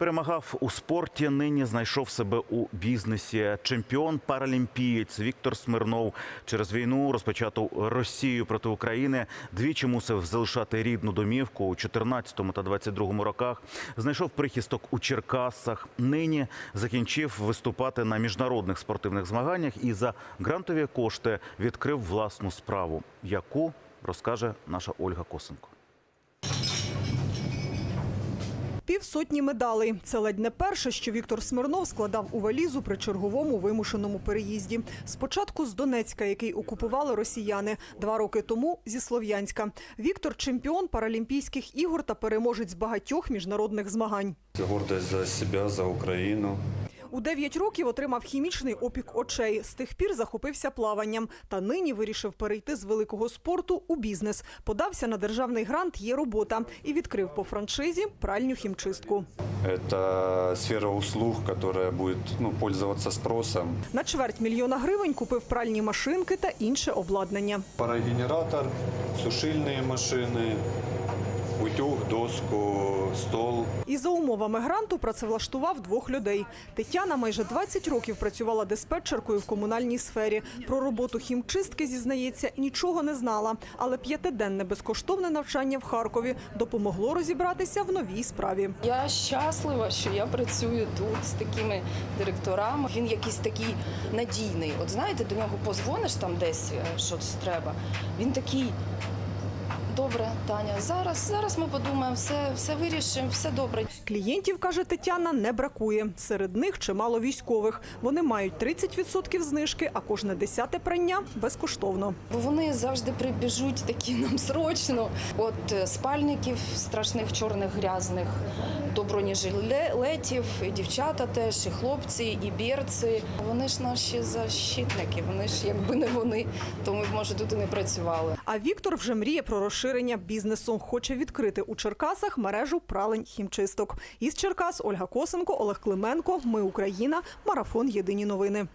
Перемагав у спорті. Нині знайшов себе у бізнесі. Чемпіон паралімпієць Віктор Смирнов через війну, розпочату Росією проти України, двічі мусив залишати рідну домівку у 14 та 22 роках. Знайшов прихисток у Черкасах. Нині закінчив виступати на міжнародних спортивних змаганнях і за грантові кошти відкрив власну справу, яку розкаже наша Ольга Косенко. Півсотні медалей. Це ледь не перше, що Віктор Смирнов складав у валізу при черговому вимушеному переїзді. Спочатку з Донецька, який окупували росіяни, два роки тому зі Слов'янська. Віктор чемпіон Паралімпійських ігор та переможець багатьох міжнародних змагань. Гордость за себе, за Украину. У 9 років отримав хімічний опік очей. З тих пір захопився плаванням. Та нині вирішив перейти з великого спорту у бізнес. Подався на державний грант «Є робота» і відкрив по франшизі пральню хімчистку. Это сфера услуг, которая будет ну, пользоваться спросом. На чверть мільйона гривень купив пральні машинки та інше обладнання. Парогенератор, сушильные машины, утюг, доску, стол. І за умовами гранту працевлаштував двох людей. Тетяна майже 20 років працювала диспетчеркою в комунальній сфері. Про роботу хімчистки, зізнається, нічого не знала. Але п'ятиденне безкоштовне навчання в Харкові допомогло розібратися в новій справі. Я щаслива, що я працюю тут з такими директорами. Він якийсь такий надійний. От знаєте, до нього позвониш там десь е, щось треба. Він такий. Добре, Таня, зараз, зараз ми подумаємо, все, все вирішимо, все добре. Клієнтів, каже Тетяна, не бракує. Серед них чимало військових. Вони мають 30% знижки, а кожне десяте прання безкоштовно. Бо вони завжди прибіжуть такі нам срочно. От е, спальників страшних чорних грязних, до бронежилетів, і дівчата теж, і хлопці, і бірці. Вони ж наші защитники, вони ж якби не вони, то ми б може тут і не працювали. А Віктор вже мріє про розширення бізнесу. Хоче відкрити у Черкасах мережу пралень хімчисток. Із Черкас Ольга Косенко, Олег Клименко. Ми Україна. Марафон. Єдині новини.